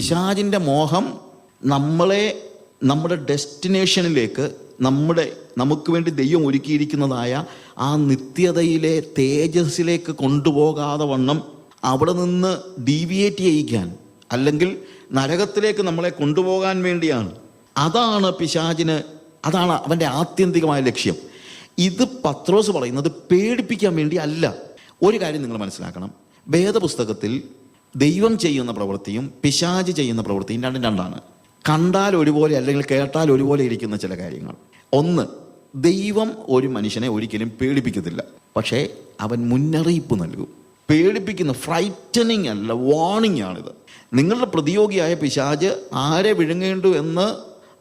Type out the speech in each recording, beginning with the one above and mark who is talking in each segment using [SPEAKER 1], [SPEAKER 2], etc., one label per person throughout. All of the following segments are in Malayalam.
[SPEAKER 1] പിശാചിന്റെ മോഹം നമ്മളെ നമ്മുടെ ഡെസ്റ്റിനേഷനിലേക്ക് നമ്മുടെ നമുക്ക് വേണ്ടി ദൈവം ഒരുക്കിയിരിക്കുന്നതായ ആ നിത്യതയിലെ തേജസ്സിലേക്ക് കൊണ്ടുപോകാതെ വണ്ണം അവിടെ നിന്ന് ഡീവിയേറ്റ് ചെയ്യിക്കാൻ അല്ലെങ്കിൽ നരകത്തിലേക്ക് നമ്മളെ കൊണ്ടുപോകാൻ വേണ്ടിയാണ്. അതാണ് പിശാചിന് അതാണ് അവന്റെ ആത്യന്തികമായ ലക്ഷ്യം. ഇത് പത്രോസ് പറയുന്നത് പേടിപ്പിക്കാൻ വേണ്ടി അല്ല. ഒരു കാര്യം നിങ്ങൾ മനസ്സിലാക്കണം. വേദപുസ്തകത്തിൽ ദൈവം ചെയ്യുന്ന പ്രവൃത്തിയും പിശാജ് ചെയ്യുന്ന പ്രവൃത്തിയും രണ്ടും രണ്ടാണ്. കണ്ടാൽ ഒരുപോലെ അല്ലെങ്കിൽ കേട്ടാൽ ഒരുപോലെ ഇരിക്കുന്ന ചില കാര്യങ്ങൾ. ഒന്ന് ദൈവം ഒരു മനുഷ്യനെ ഒരിക്കലും പേടിപ്പിക്കത്തില്ല. പക്ഷേ അവൻ മുന്നറിയിപ്പ് നൽകും. പേടിപ്പിക്കുന്ന ഫ്രൈറ്റനിങ് അല്ല വാണിംഗ് ആണിത്. നിങ്ങളുടെ പ്രതിയോഗിയായ പിശാജ് ആരെ വിഴുങ്ങേണ്ടു എന്ന്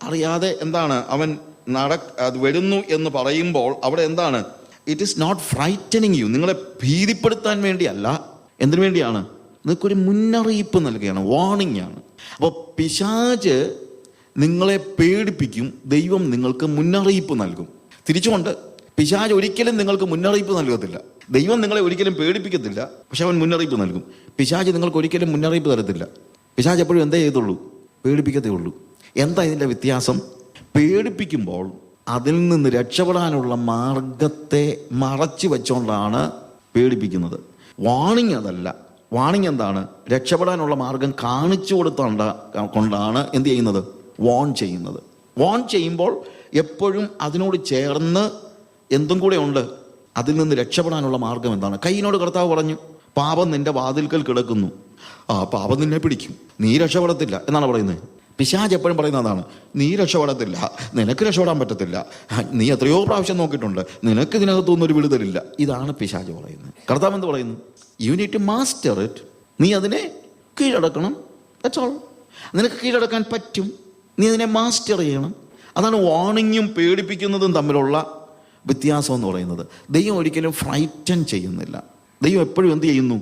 [SPEAKER 1] അറിയാതെ എന്താണ് അവൻ നട അത് വരുന്നു എന്ന് പറയുമ്പോൾ അവിടെ എന്താണ്? It is not frightening you നിങ്ങളെ ഭീതിപ്പെടുത്താൻ വേണ്ടിയല്ല. എന്തിനു വേണ്ടിയാണ്? നിങ്ങൾക്കൊരു മുന്നറിയിപ്പ് നൽകുകയാണ് വാണിംഗ് ആണ് അപ്പോൾ പിശാജ് നിങ്ങളെ പേടിപ്പിക്കും ദൈവം നിങ്ങൾക്ക് മുന്നറിയിപ്പ് നൽകും. തിരിച്ചുകൊണ്ട് പിശാജ് ഒരിക്കലും നിങ്ങൾക്ക് മുന്നറിയിപ്പ് നൽകത്തില്ല. ദൈവം നിങ്ങളെ ഒരിക്കലും പേടിപ്പിക്കത്തില്ല പക്ഷെ അവൻ മുന്നറിയിപ്പ് നൽകും. പിശാജ് നിങ്ങൾക്ക് ഒരിക്കലും മുന്നറിയിപ്പ് തരത്തില്ല. പിശാജ് എപ്പോഴും എന്തേ ചെയ്തുള്ളൂ പേടിപ്പിക്കത്തേ ഉള്ളൂ. എന്താ ഇതിന്റെ വ്യത്യാസം? പേടിപ്പിക്കുമ്പോൾ അതിൽ നിന്ന് രക്ഷപ്പെടാനുള്ള മാർഗത്തെ മറച്ചു വെച്ചുകൊണ്ടാണ് പേടിപ്പിക്കുന്നത്. വാണിംഗ് അതല്ല. വാണിംഗ് എന്താണ്? രക്ഷപ്പെടാനുള്ള മാർഗം കാണിച്ചു കൊടുത്തോണ്ട കൊണ്ടാണ് എന്ത് ചെയ്യുന്നത്? വോൺ ചെയ്യുന്നത്. വോൺ ചെയ്യുമ്പോൾ എപ്പോഴും അതിനോട് ചേർന്ന് എന്തും കൂടെ ഉണ്ട്. അതിൽ നിന്ന് രക്ഷപ്പെടാനുള്ള മാർഗം എന്താണ്? കൈയിനോട് കർത്താവ് പറഞ്ഞു പാപം നിന്റെ വാതിൽക്കൽ കിടക്കുന്നു. ആ പാപം നിന്നെ പിടിക്കും. നീ രക്ഷപ്പെടത്തില്ല. എന്നാണ് പറയുന്നത്. പിശാജ് എപ്പോഴും പറയുന്ന അതാണ് നീ രക്ഷപ്പെടത്തില്ല. നിനക്ക് രക്ഷപ്പെടാൻ പറ്റത്തില്ല. നീ എത്രയോ പ്രാവശ്യം നോക്കിയിട്ടുണ്ട്. നിനക്ക് ഇതിനകത്തൊന്നും ഒരു വിടുതലില്ല. ഇതാണ് പിശാജ് പറയുന്നത്. കർത്താവ് എന്ത് പറയുന്നു? യു നീ ടു മാസ്റ്റർ ഇറ്റ് നീ അതിനെ കീഴടക്കണം. ദാറ്റ്സ് ഓൾ നിനക്ക് കീഴടക്കാൻ പറ്റും. നീ അതിനെ മാസ്റ്റർ ചെയ്യണം. അതാണ് വാണിങ്ങും പേടിപ്പിക്കുന്നതും തമ്മിലുള്ള വ്യത്യാസം എന്ന് പറയുന്നത്. ദൈവം ഒരിക്കലും ഫ്രൈറ്റൻ ചെയ്യുന്നില്ല. ദൈവം എപ്പോഴും എന്ത് ചെയ്യുന്നു?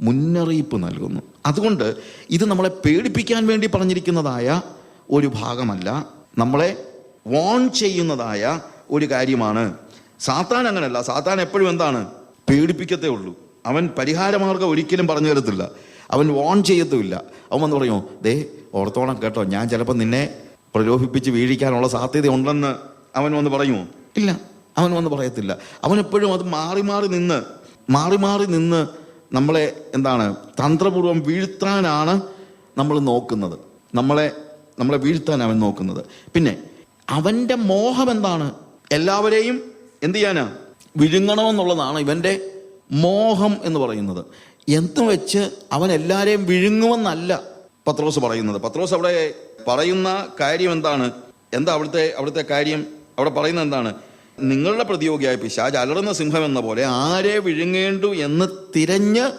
[SPEAKER 1] മുന്നറിയിപ്പ് നൽകുന്നു. അതുകൊണ്ട് ഇത് നമ്മളെ പേടിപ്പിക്കാൻ വേണ്ടി പറഞ്ഞിരിക്കുന്നതായ ഒരു ഭാഗമല്ല. നമ്മളെ വോൺ ചെയ്യുന്നതായ ഒരു കാര്യമാണ്. സാത്താൻ അങ്ങനെയല്ല സാത്താൻ എപ്പോഴും എന്താണ്? പേടിപ്പിക്കത്തേ ഉള്ളൂ. അവൻ പരിഹാരമാർഗം ഒരിക്കലും പറഞ്ഞു തരത്തില്ല. അവൻ വോൺ ചെയ്യത്തുമില്ല. അവൻ വന്ന് പറയുമോ ദേ ഓർത്തോണം കേട്ടോ ഞാൻ ചിലപ്പോൾ നിന്നെ പ്രലോഭിപ്പിച്ച് വീഴിക്കാനുള്ള സാധ്യത ഉണ്ടെന്ന് അവൻ വന്ന് പറയുമോ? ഇല്ല അവൻ വന്ന് പറയത്തില്ല. അവൻ എപ്പോഴും അത് മാറി മാറി നിന്ന് മാറി മാറി നിന്ന് നമ്മളെ എന്താണ് തന്ത്രപൂർവം വീഴ്ത്താനാണ് നമ്മൾ നോക്കുന്നത്. നമ്മളെ നമ്മളെ വീഴ്ത്താൻ അവൻ നോക്കുന്നത്. പിന്നെ അവന്റെ മോഹം എന്താണ്? എല്ലാവരെയും എന്ത് ചെയ്യാനാ? വിഴുങ്ങണമെന്നുള്ളതാണ് ഇവന്റെ മോഹം എന്ന് പറയുന്നത്. എന്തു വെച്ച് അവൻ എല്ലാവരെയും വിഴുങ്ങുമെന്നല്ല പത്രോസ് പറയുന്നത്. പത്രോസ് അവിടെ പറയുന്ന കാര്യം എന്താണ്? എന്താ അവിടുത്തെ അവിടുത്തെ കാര്യം? അവിടെ പറയുന്നത് എന്താണ്? നിങ്ങളുടെ പ്രതിയോഗിയായ പിശാജ് അലറുന്ന സിംഹം എന്ന പോലെ ആരെ വിഴുങ്ങേണ്ടു എന്ന് തിരഞ്ഞ്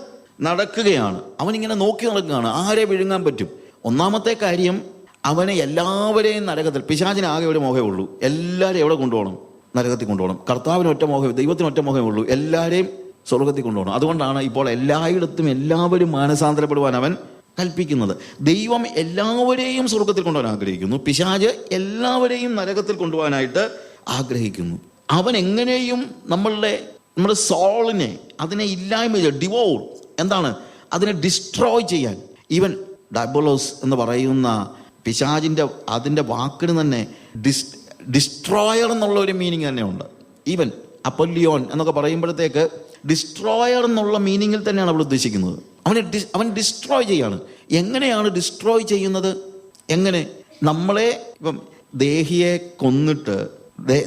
[SPEAKER 1] നടക്കുകയാണ്. അവനിങ്ങനെ നോക്കി നടക്കുകയാണ്. ആരെ വിഴുങ്ങാൻ പറ്റും? ഒന്നാമത്തെ കാര്യം അവനെ എല്ലാവരെയും നരകത്തിൽ പിശാചിന് ആകെ ഒരു മോഹമേ ഉള്ളൂ. എല്ലാവരെയും എവിടെ കൊണ്ടുപോകണം? നരകത്തിൽ കൊണ്ടുപോകണം. കർത്താവിന് ഒറ്റ മോഹം ദൈവത്തിന് ഒറ്റ മോഹമേ ഉള്ളൂ. എല്ലാവരെയും സ്വർഗത്തിൽ കൊണ്ടുപോകണം. അതുകൊണ്ടാണ് ഇപ്പോൾ എല്ലായിടത്തും എല്ലാവരും മാനസാന്തരപ്പെടുവാൻ അവൻ കൽപ്പിക്കുന്നത്. ദൈവം എല്ലാവരെയും സ്വർഗത്തിൽ കൊണ്ടുപോകാൻ ആഗ്രഹിക്കുന്നു. പിശാജ് എല്ലാവരെയും നരകത്തിൽ കൊണ്ടുപോകാനായിട്ട് ആഗ്രഹിക്കുന്നു. അവൻ എങ്ങനെയും നമ്മളുടെ നമ്മുടെ സോളിനെ അതിനെ ഇല്ലായ്മ ചെയ്യുക ഡിവോർ എന്താണ്? അതിനെ ഡിസ്ട്രോയ് ചെയ്യാൻ. ഈവൻ ഡബോളോസ് എന്ന് പറയുന്ന പിശാജിന്റെ അതിന്റെ വാക്കിന് തന്നെ ഡിസ് ഡിസ്ട്രോയർ എന്നുള്ള ഒരു മീനിങ് തന്നെയുണ്ട് ഈവൻ അപ്പൊല്ലിയോൻ എന്നൊക്കെ പറയുമ്പോഴത്തേക്ക് ഡിസ്ട്രോയർ എന്നുള്ള മീനിങ്ങിൽ തന്നെയാണ് അവൾ ഉദ്ദേശിക്കുന്നത്. അവനെ ഡിസ് അവൻ ഡിസ്ട്രോയ് ചെയ്യാണ്. എങ്ങനെയാണ് ഡിസ്ട്രോയ് ചെയ്യുന്നത്? എങ്ങനെ? നമ്മളെ ഇപ്പം ദേഹിയെ കൊന്നിട്ട്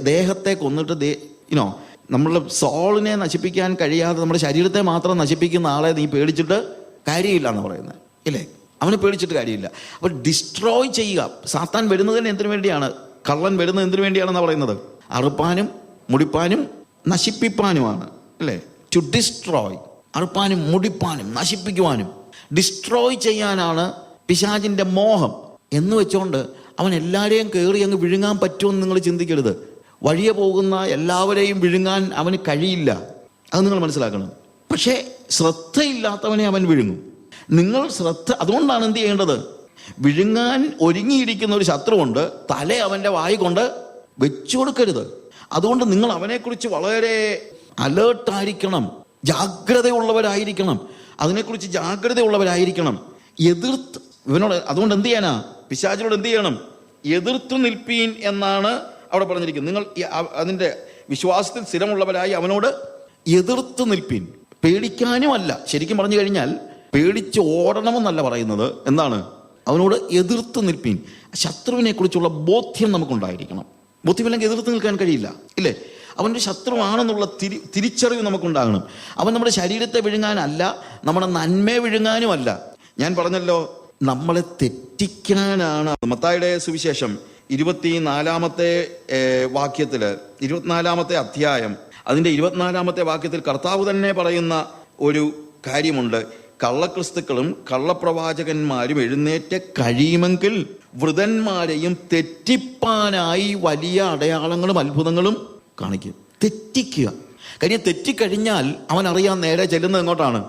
[SPEAKER 1] ദേഹത്തെ കൊന്നിട്ട് ദേ ഇനോ നമ്മളുടെ സോളിനെ നശിപ്പിക്കാൻ കഴിയാതെ നമ്മുടെ ശരീരത്തെ മാത്രം നശിപ്പിക്കുന്ന ആളെ നീ പേടിച്ചിട്ട് കാര്യമില്ല എന്ന് പറയുന്നത്. ഇല്ലേ? അവനെ പേടിച്ചിട്ട് കാര്യമില്ല. അപ്പോൾ ഡിസ്ട്രോയ് ചെയ്യുക. സാത്താൻ വരുന്നതിന് എന്തിനു വേണ്ടിയാണ്? കള്ളൻ വരുന്നത് എന്തിനു വേണ്ടിയാണെന്നാണ് പറയുന്നത്? അറുപ്പാനും മുടിപ്പാനും നശിപ്പിപ്പാനുമാണ്. അല്ലേ ടു ഡിസ്ട്രോയ് അറുപ്പാനും മുടിപ്പാനും നശിപ്പിക്കുവാനും ഡിസ്ട്രോയ് ചെയ്യാനാണ് പിശാചിന്റെ മോഹം എന്ന് വെച്ചുകൊണ്ട് അവൻ എല്ലാവരെയും കയറി അങ്ങ് വിഴുങ്ങാൻ പറ്റുമെന്ന് നിങ്ങൾ ചിന്തിക്കരുത്. വഴിയെ പോകുന്ന എല്ലാവരെയും വിഴുങ്ങാൻ അവന് കഴിയില്ല. അത് നിങ്ങൾ മനസ്സിലാക്കണം. പക്ഷേ ശ്രദ്ധയില്ലാത്തവനെ അവൻ വിഴുങ്ങും. നിങ്ങൾ ശ്രദ്ധ അതുകൊണ്ടാണ് എന്ത് ചെയ്യേണ്ടത്? വിഴുങ്ങാൻ ഒരുങ്ങിയിരിക്കുന്ന ഒരു ശത്രുവുണ്ട് തല അവന്റെ വായി കൊണ്ട് വെച്ചു കൊടുക്കരുത് അതുകൊണ്ട് നിങ്ങൾ അവനെക്കുറിച്ച് വളരെ അലേർട്ടായിരിക്കണം ജാഗ്രതയുള്ളവരായിരിക്കണം. അതിനെക്കുറിച്ച് ജാഗ്രതയുള്ളവരായിരിക്കണം. എതിർത്ത് ഇവനോട് അതുകൊണ്ട് എന്ത് ചെയ്യാനാ? പിശാചിനോട് എന്ത് ചെയ്യണം? എതിർത്തു നിൽപ്പീൻ എന്നാണ് അവിടെ പറഞ്ഞിരിക്കുന്നത്. നിങ്ങൾ അതിന്റെ വിശ്വാസത്തിൽ സ്ഥിരമുള്ളവരായി അവനോട് എതിർത്ത് നിൽപ്പീൻ. പേടിക്കാനുമല്ല. ശരിക്കും പറഞ്ഞു കഴിഞ്ഞാൽ പേടിച്ച് ഓടണമെന്നല്ല പറയുന്നത്. എന്താണ്? അവനോട് എതിർത്ത് നിൽപ്പീൻ. ശത്രുവിനെക്കുറിച്ചുള്ള ബോധ്യം നമുക്കുണ്ടായിരിക്കണം. ബോധ്യമില്ലെങ്കിൽ എതിർത്ത് നിൽക്കാൻ കഴിയില്ല. ഇല്ലേ? അവന്റെ ശത്രുവാണെന്നുള്ള തിരി തിരിച്ചറിവ് നമുക്കുണ്ടാകണം. അവൻ നമ്മുടെ ശരീരത്തെ വിഴുങ്ങാനല്ല നമ്മുടെ നന്മയെ വിഴുങ്ങാനുമല്ല. ഞാൻ പറഞ്ഞല്ലോ നമ്മളെ തെറ്റിക്കാനാണ്. മത്തായുടെ സുവിശേഷം ഇരുപത്തിനാലാമത്തെ നാലാമത്തെ വാക്യത്തിൽ ഇരുപത്തിനാലാമത്തെ അധ്യായം അതിന്റെ ഇരുപത്തിനാലാമത്തെ വാക്യത്തിൽ കർത്താവ് തന്നെ പറയുന്ന ഒരു കാര്യമുണ്ട്. കള്ളക്രിസ്തുക്കളും കള്ളപ്രവാചകന്മാരും എഴുന്നേറ്റ് കഴിയുമെങ്കിൽ വൃതന്മാരെയും തെറ്റിപ്പാനായി വലിയ അടയാളങ്ങളും അത്ഭുതങ്ങളും കാണിക്കും. തെറ്റിക്കുക. കാര്യം തെറ്റിക്കഴിഞ്ഞാൽ അവൻ അറിയാൻ നേരെ ചെല്ലുന്നത് എങ്ങോട്ടാണ്?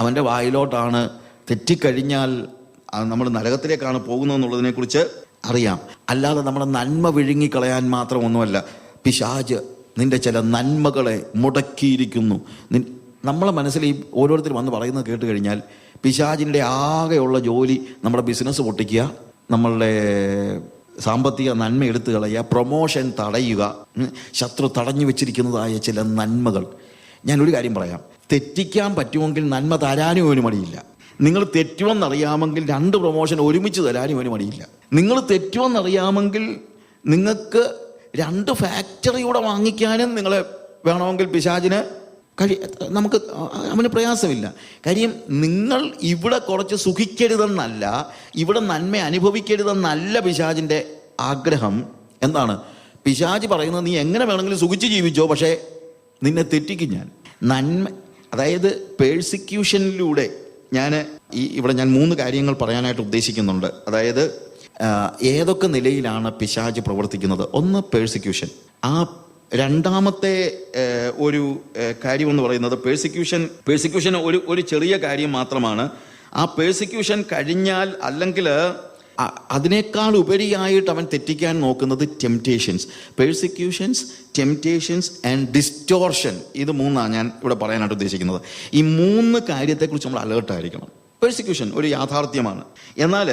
[SPEAKER 1] അവന്റെ വായിലോട്ടാണ്. തെറ്റിക്കഴിഞ്ഞാൽ നമ്മൾ നരകത്തിലേക്കാണ് പോകുന്നതെന്നുള്ളതിനെ കുറിച്ച് അറിയാം. അല്ലാതെ നമ്മുടെ നന്മ വിഴുങ്ങിക്കളയാൻ മാത്രം ഒന്നുമല്ല. പിശാജ് നിന്റെ ചില നന്മകളെ മുടക്കിയിരിക്കുന്നു. നമ്മളെ മനസ്സിൽ ഈ ഓരോരുത്തർ വന്ന് പറയുന്നത് കേട്ട് കഴിഞ്ഞാൽ പിശാജിന്റെ ആകെയുള്ള ജോലി നമ്മുടെ ബിസിനസ് പൊട്ടിക്കുക നമ്മളുടെ സാമ്പത്തിക നന്മ എടുത്തു കളയുക പ്രൊമോഷൻ തടയുക ശത്രു തടഞ്ഞു വെച്ചിരിക്കുന്നതായ ചില നന്മകൾ. ഞാനൊരു കാര്യം പറയാം. തെറ്റിക്കാൻ പറ്റുമെങ്കിൽ നന്മ തരാനും ഒരു മടിയില്ല. നിങ്ങൾ തെറ്റുമെന്നറിയാമെങ്കിൽ രണ്ട് പ്രൊമോഷൻ ഒരുമിച്ച് തരാനും ഒരു മടിയില്ല. നിങ്ങൾ തെറ്റുമെന്നറിയാമെങ്കിൽ നിങ്ങൾക്ക് രണ്ട് ഫാക്ടറിയൂടെ വാങ്ങിക്കാനും നിങ്ങളെ വേണമെങ്കിൽ പിശാചിന് കഴി നമുക്ക് അവന് പ്രയാസമില്ല. കാര്യം നിങ്ങൾ ഇവിടെ കുറച്ച് സുഖിക്കരുതെന്നല്ല ഇവിടെ നന്മ അനുഭവിക്കരുതെന്നല്ല പിശാജിന്റെ ആഗ്രഹം എന്താണ്? പിശാജ് പറയുന്നത് നീ എങ്ങനെ വേണമെങ്കിലും സുഖിച്ച് ജീവിച്ചോ പക്ഷേ നിന്നെ തെറ്റിക്കും ഞാൻ. നന്മ അതായത് പേഴ്സിക്യൂഷനിലൂടെ ഞാൻ ഈ ഇവിടെ ഞാൻ മൂന്ന് കാര്യങ്ങൾ പറയാനായിട്ട് ഉദ്ദേശിക്കുന്നുണ്ട്. അതായത് ഏതൊക്കെ നിലയിലാണ് പിശാജ് പ്രവർത്തിക്കുന്നത്? ഒന്ന് പേഴ്സിക്യൂഷൻ ആ രണ്ടാമത്തെ ഒരു കാര്യമെന്ന് പറയുന്നത് പേഴ്സിക്യൂഷൻ പേഴ്സിക്യൂഷൻ ഒരു ഒരു ചെറിയ കാര്യം മാത്രമാണ്. ആ പേഴ്സിക്യൂഷൻ കഴിഞ്ഞാൽ അല്ലെങ്കിൽ അതിനേക്കാൾ ഉപരിയായിട്ട് അവൻ തെറ്റിക്കാൻ നോക്കുന്നത് temptations persecutions temptations and distortion ഇത് മൂന്നാണ് ഞാൻ ഇവിടെ പറയാനായിട്ട് ഉദ്ദേശിക്കുന്നത്. ഈ മൂന്ന് കാര്യത്തെക്കുറിച്ച് നമ്മൾ അലേർട്ടായിരിക്കണം പേഴ്സിക്യൂഷൻ ഒരു യാഥാർത്ഥ്യമാണ്. എന്നാൽ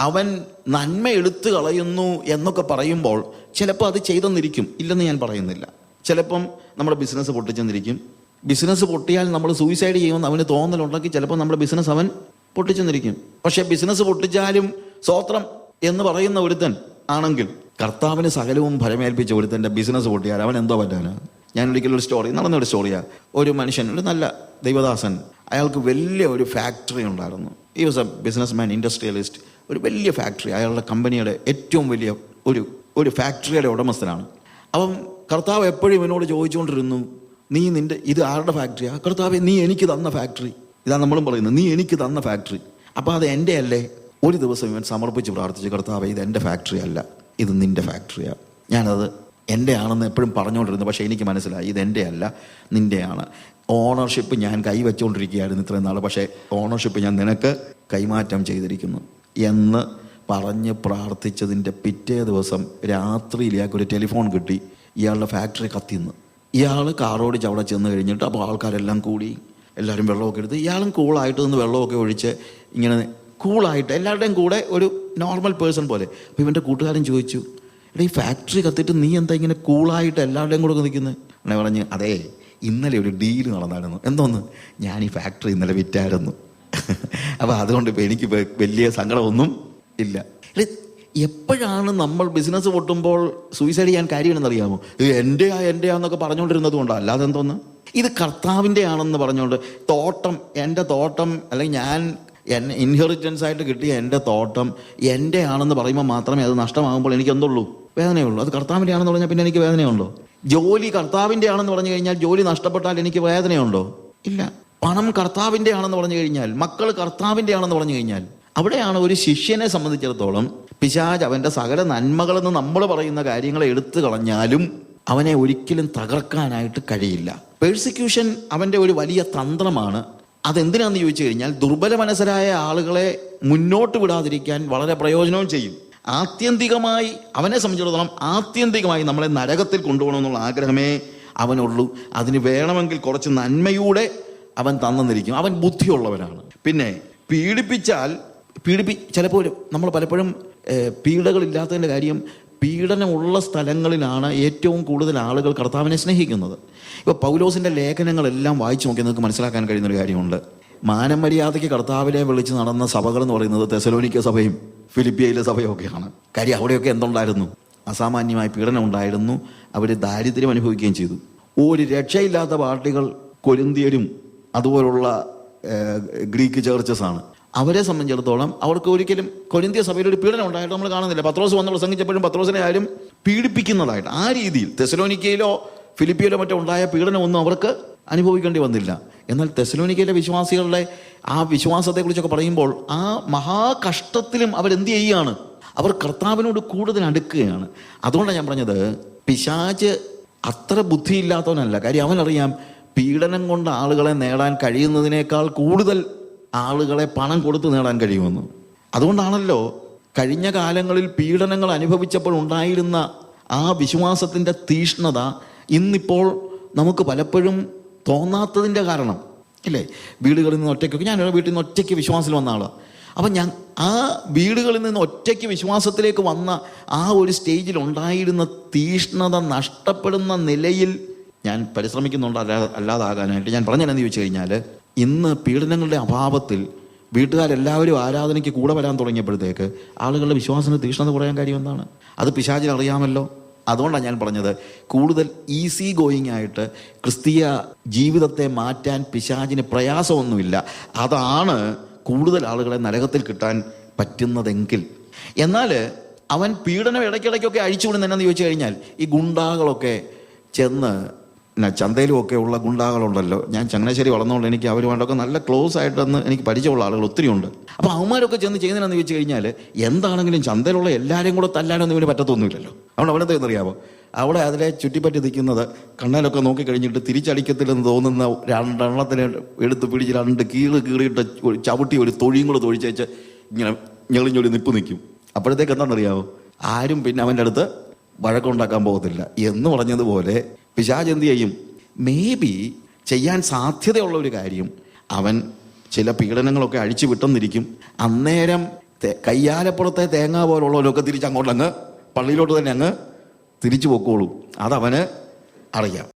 [SPEAKER 1] അവൻ നന്മ എടുത്തു കളയുന്നു എന്നൊക്കെ പറയുമ്പോൾ ചിലപ്പോൾ അത് ചെയ്തെന്നിരിക്കും. ഇല്ലെന്ന് ഞാൻ പറയുന്നില്ല. ചിലപ്പം നമ്മുടെ ബിസിനസ് പൊട്ടിച്ചെന്നിരിക്കും. ബിസിനസ് പൊട്ടിയാൽ നമ്മൾ സൂയിസൈഡ് ചെയ്യുമെന്ന് അവന് തോന്നലുണ്ടെങ്കിൽ ചിലപ്പോൾ നമ്മുടെ ബിസിനസ് അവൻ പൊട്ടിച്ചെന്നിരിക്കും. പക്ഷെ ബിസിനസ് പൊട്ടിച്ചാലും സ്വോത്രം എന്ന് പറയുന്ന ഒരുത്തൻ ആണെങ്കിൽ കർത്താവിന് സകലവും ഫലമേൽപ്പിച്ച ഒരുത്തന്റെ ബിസിനസ് പൊട്ടിയാൽ അവൻ എന്തോ പറ്റാനാണ് ഞാൻ ഒരിക്കലും ഒരു സ്റ്റോറി നടന്ന ഒരു സ്റ്റോറിയാ ഒരു മനുഷ്യൻ ഒരു നല്ല ദൈവദാസൻ അയാൾക്ക് വലിയ ഒരു ഫാക്ടറി ഉണ്ടായിരുന്നു. ഈ was a business man industrialist ഒരു വലിയ ഫാക്ടറി അയാളുടെ കമ്പനിയുടെ ഏറ്റവും വലിയ ഒരു ഒരു ഫാക്ടറിയുടെ ഉടമസ്ഥനാണ്. അപ്പം കർത്താവ് എപ്പോഴും എന്നോട് ചോദിച്ചുകൊണ്ടിരുന്നു നീ നിന്റെ ഇത് ആരുടെ ഫാക്ടറിയാണ് കർത്താവ് നീ എനിക്ക് തന്ന ഫാക്ടറി ഇതാണ് നമ്മളും പറയുന്നത് നീ എനിക്ക് തന്ന ഫാക്ടറി അപ്പോൾ അത് എന്റെ അല്ലേ? ഒരു ദിവസം ഇവൻ സമർപ്പിച്ച് പ്രാർത്ഥിച്ചു കർത്താവ് ഇത് എന്റെ ഫാക്ടറി അല്ല ഇത് നിന്റെ ഫാക്ടറിയാണ് ഞാനത് എന്റെ ആണെന്ന് എപ്പോഴും പറഞ്ഞുകൊണ്ടിരുന്നു പക്ഷേ എനിക്ക് മനസ്സിലായി ഇത് എന്റെ അല്ല നിന്റെയാണ് ഓണർഷിപ്പ് ഞാൻ കൈവച്ചുകൊണ്ടിരിക്കുകയായിരുന്നു ഇത്രയും നാൾ പക്ഷേ ഓണർഷിപ്പ് ഞാൻ നിനക്ക് കൈമാറ്റം ചെയ്തിരിക്കുന്നു എന്ന് പറഞ്ഞ് പ്രാർത്ഥിച്ചതിന്റെ പിറ്റേ ദിവസം രാത്രിയിൽ ഇയാൾക്ക് ഒരു ടെലിഫോൺ കിട്ടി. ഇയാളുടെ ഫാക്ടറി കത്തിന്ന്. ഇയാൾ കാറോടിച്ച് അവിടെ ചെന്ന് കഴിഞ്ഞിട്ട് അപ്പോൾ ആൾക്കാരെല്ലാം കൂടി എല്ലാവരും വെള്ളമൊക്കെ എടുത്ത് ഇയാളും കൂളായിട്ട് നിന്ന് വെള്ളമൊക്കെ ഒഴിച്ച് ഇങ്ങനെ കൂളായിട്ട് എല്ലാവരുടെയും കൂടെ ഒരു നോർമൽ പേഴ്സൺ പോലെ. അപ്പോൾ ഇവന്റെ കൂട്ടുകാരൻ ചോദിച്ചു എടാ ഈ ഫാക്ടറി കത്തിയിട്ട് നീ എന്താ ഇങ്ങനെ കൂളായിട്ട് എല്ലാവരുടെയും കൂടെ നിൽക്കുന്നത് അങ്ങനെ പറഞ്ഞ് അതേ ഇന്നലെ ഒരു ഡീൽ നടന്നായിരുന്നു. എന്തോന്ന്? ഞാൻ ഈ ഫാക്ടറി ഇന്നലെ വിറ്റായിരുന്നു. അപ്പോൾ അതുകൊണ്ട് ഇപ്പോൾ എനിക്ക് വലിയ സങ്കടമൊന്നും ഇല്ല. എപ്പോഴാണ് നമ്മൾ ബിസിനസ് പൊട്ടുമ്പോൾ സൂയിസൈഡ് ചെയ്യാൻ കാര്യമാണെന്ന് അറിയാമോ ഇത് എന്റെ ആ എന്റെ ആന്നൊക്കെ പറഞ്ഞുകൊണ്ടിരുന്നത് കൊണ്ടോ. അല്ലാതെ എന്തോന്ന്? ഇത് കർത്താവിന്റെ ആണെന്ന് പറഞ്ഞുകൊണ്ട് തോട്ടം എന്റെ തോട്ടം അല്ലെങ്കിൽ ഞാൻ എന്നെ ഇൻഹെറിറ്റൻസ് ആയിട്ട് കിട്ടിയ എന്റെ തോട്ടം എന്റെ ആണെന്ന് പറയുമ്പോൾ മാത്രമേ അത് നഷ്ടമാകുമ്പോൾ എനിക്ക് എന്തുള്ളൂ? വേദനയുള്ളൂ. അത് കർത്താവിന്റെ ആണെന്ന് പറഞ്ഞാൽ പിന്നെ എനിക്ക് വേദനയുണ്ടോ? ജോലി കർത്താവിന്റെ ആണെന്ന് പറഞ്ഞു കഴിഞ്ഞാൽ ജോലി നഷ്ടപ്പെട്ടാൽ എനിക്ക് വേദനയുണ്ടോ? ഇല്ല. പണം കർത്താവിന്റെ ആണെന്ന് പറഞ്ഞു കഴിഞ്ഞാൽ മക്കൾ കർത്താവിന്റെ ആണെന്ന് പറഞ്ഞു കഴിഞ്ഞാൽ അവിടെയാണ് ഒരു ശിഷ്യനെ സംബന്ധിച്ചിടത്തോളം പിശാജ് അവന്റെ സകല നന്മകളെന്ന് നമ്മൾ പറയുന്ന കാര്യങ്ങളെ എടുത്തു കളഞ്ഞാലും അവനെ ഒരിക്കലും തകർക്കാനായിട്ട് കഴിയില്ല. പേഴ്സിക്യൂഷൻ അവന്റെ ഒരു വലിയ തന്ത്രമാണ്. അതെന്തിനാന്ന് ചോദിച്ചു കഴിഞ്ഞാൽ ദുർബല മനസ്സരായ ആളുകളെ മുന്നോട്ട് വിടാതിരിക്കാൻ വളരെ പ്രയോജനവും ചെയ്യും. ആത്യന്തികമായി അവനെ സംബന്ധിച്ചിടത്തോളം ആത്യന്തികമായി നമ്മളെ നരകത്തിൽ കൊണ്ടുപോകണമെന്നുള്ള ആഗ്രഹമേ അവനുള്ളൂ. അതിന് വേണമെങ്കിൽ കുറച്ച് നന്മയൂടെ അവൻ തന്നിരിക്കും അവൻ ബുദ്ധിയുള്ളവനാണ്. പിന്നെ പീഡിപ്പിച്ചാൽ പീഡിപ്പി ചിലപ്പോൾ നമ്മൾ പലപ്പോഴും പീഡകളില്ലാത്തതിന്റെ കാര്യം പീഡനമുള്ള സ്ഥലങ്ങളിലാണ് ഏറ്റവും കൂടുതൽ ആളുകൾ കർത്താവിനെ സ്നേഹിക്കുന്നത്. ഇപ്പോൾ പൗലോസിന്റെ ലേഖനങ്ങളെല്ലാം വായിച്ചു നോക്കി നിങ്ങൾക്ക് മനസ്സിലാക്കാൻ കഴിയുന്ന ഒരു കാര്യമുണ്ട്. മാനം മര്യാദയ്ക്ക് കർത്താവിനെ വിളിച്ച് നടന്ന സഭകൾ എന്ന് പറയുന്നത് തെസലോനിക്ക സഭയും ഫിലിപ്പിയയിലെ സഭയും ഒക്കെയാണ് കാര്യം അവിടെയൊക്കെ എന്തുണ്ടായിരുന്നു? അസാമാന്യമായ പീഡനം ഉണ്ടായിരുന്നു. അവർ ദാരിദ്ര്യം അനുഭവിക്കുകയും ചെയ്തു. ഒരു രക്ഷയില്ലാത്ത പാർട്ടികൾ കൊരിന്തിയരും അതുപോലുള്ള ഗ്രീക്ക് ചേർച്ചസ് ആണ് അവരെ സംബന്ധിച്ചിടത്തോളം അവർക്ക് ഒരിക്കലും കൊരിന്തിയ സഭയിൽ ഒരു പീഡനം ഉണ്ടായിട്ട് നമ്മൾ കാണുന്നില്ല. പത്രോസ് വന്ന് പ്രസംഗിച്ചപ്പോഴും പത്രോസിനെ ആരും പീഡിപ്പിക്കുന്നതായിട്ട് ആ രീതിയിൽ തെസലോനിക്കയിലോ ഫിലിപ്പിയിലോ മറ്റോ ഉണ്ടായ പീഡനമൊന്നും അവർക്ക് അനുഭവിക്കേണ്ടി വന്നില്ല. എന്നാൽ തെസലോനിക്കയിലെ വിശ്വാസികളുടെ ആ വിശ്വാസത്തെക്കുറിച്ചൊക്കെ പറയുമ്പോൾ ആ മഹാകഷ്ടത്തിലും അവരെന്ത് ചെയ്യുകയാണ്? അവർ കർത്താവിനോട് കൂടുതൽ അടുക്കുകയാണ്. അതുകൊണ്ടാണ് ഞാൻ പറഞ്ഞത് പിശാച് അത്ര ബുദ്ധിയില്ലാത്തവനല്ല. കാര്യം അവനറിയാം പീഡനം കൊണ്ട് ആളുകളെ നേടാൻ കഴിയുന്നതിനേക്കാൾ കൂടുതൽ ആളുകളെ പണം കൊടുത്ത് നേടാൻ കഴിയുമെന്ന്. അതുകൊണ്ടാണല്ലോ കഴിഞ്ഞ കാലങ്ങളിൽ പീഡനങ്ങൾ അനുഭവിച്ചപ്പോൾ ഉണ്ടായിരുന്ന ആ വിശ്വാസത്തിന്റെ തീഷ്ണത ഇന്നിപ്പോൾ നമുക്ക് പലപ്പോഴും തോന്നാത്തതിന്റെ കാരണം. ഇല്ലേ? വീടുകളിൽ നിന്ന് ഒറ്റയ്ക്കൊക്കെ ഞാൻ വീട്ടിൽ നിന്ന് ഒറ്റയ്ക്ക് വിശ്വാസത്തിൽ വന്ന ആളാണ് അപ്പം ഞാൻ ആ വീടുകളിൽ നിന്ന് ഒറ്റയ്ക്ക് വിശ്വാസത്തിലേക്ക് വന്ന ആ ഒരു സ്റ്റേജിൽ ഉണ്ടായിരുന്ന തീഷ്ണത നഷ്ടപ്പെടുന്ന നിലയിൽ ഞാൻ പരിശ്രമിക്കുന്നുണ്ട് അല്ലാതെ അല്ലാതാകാനായിട്ട്. ഞാൻ പറഞ്ഞതെന്ന് ചോദിച്ചു കഴിഞ്ഞാൽ ഇന്ന് പീഡനങ്ങളുടെ അഭാവത്തിൽ വീട്ടുകാരെല്ലാവരും ആരാധനയ്ക്ക് കൂടെ വരാൻ തുടങ്ങിയപ്പോഴത്തേക്ക് ആളുകളുടെ വിശ്വാസത്തിന് തീഷ്ണത കുറയാൻ കാര്യം എന്താണ്? അത് പിശാചിൽ അറിയാമല്ലോ. അതുകൊണ്ടാണ് ഞാൻ പറഞ്ഞത് കൂടുതൽ ഈസി ഗോയിങ് ആയിട്ട് ക്രിസ്തീയ ജീവിതത്തെ മാറ്റാൻ പിശാചിന് പ്രയാസമൊന്നുമില്ല. അതാണ് കൂടുതൽ ആളുകളെ നരകത്തിൽ കിട്ടാൻ പറ്റുന്നതെങ്കിൽ. എന്നാൽ അവൻ പീഡനം ഇടയ്ക്കിടയ്ക്കൊക്കെ അഴിച്ചുവിടുന്നതെന്നു ചോദിച്ചു കഴിഞ്ഞാൽ ഈ ഗുണ്ടാകളൊക്കെ ചെന്ന് പിന്നെ ചന്തയിലും ഒക്കെ ഉള്ള ഗുണ്ടാകളുണ്ടല്ലോ. ഞാൻ ചങ്ങനാശ്ശേരി വളർന്നുകൊണ്ട് എനിക്ക് അവരുമായിട്ടൊക്കെ നല്ല ക്ലോസ് ആയിട്ടെന്ന് എനിക്ക് പരിചയമുള്ള ആളുകൾ ഒത്തിരി ഉണ്ട്. അപ്പോൾ അവന്മാരൊക്കെ ചെന്ന് ചെയ്യുന്നതെന്ന് ചോദിച്ചു കഴിഞ്ഞാൽ എന്താണെങ്കിലും ചന്തയിലുള്ള എല്ലാവരും കൂടെ തല്ലാനൊന്നും ഇവന് പറ്റത്തൊന്നുമില്ലല്ലോ. അതുകൊണ്ട് അവിടെ എന്തെന്നറിയാമോ അവിടെ അതിലെ ചുറ്റിപ്പറ്റി നിൽക്കുന്നത് കണ്ണാലൊക്കെ നോക്കി കഴിഞ്ഞിട്ട് തിരിച്ചടിക്കത്തില്ലെന്ന് തോന്നുന്ന രണ്ടെണ്ണത്തിനെ എടുത്ത് പിടിച്ച് രണ്ട് കീറ് കീറിയിട്ട് ചവിട്ടി ഒരു തൊഴിയും കൂടെ തൊഴിച്ചേച്ച് ഇങ്ങനെ ഞെളിഞ്ഞൊളി നിപ്പ് നിൽക്കും. അപ്പോഴത്തേക്ക് എന്താണെന്നറിയാമോ ആരും പിന്നെ അവന്റെ അടുത്ത് വഴക്കുണ്ടാക്കാൻ പോകത്തില്ല എന്ന് പറഞ്ഞതുപോലെ പിശാജ് എന്ത് ചെയ്യും മേ ബി ചെയ്യാൻ സാധ്യതയുള്ള ഒരു കാര്യം അവൻ ചില പീഡനങ്ങളൊക്കെ അഴിച്ചു വിട്ടെന്നിരിക്കും. അന്നേരം കയ്യാലപ്പുറത്തെ തേങ്ങ പോലുള്ളവരൊക്കെ തിരിച്ച് അങ്ങോട്ടങ്ങ് പള്ളിയിലോട്ട് തന്നെ അങ്ങ് തിരിച്ചു പൊക്കോളൂ. അതവന് അറിയാം.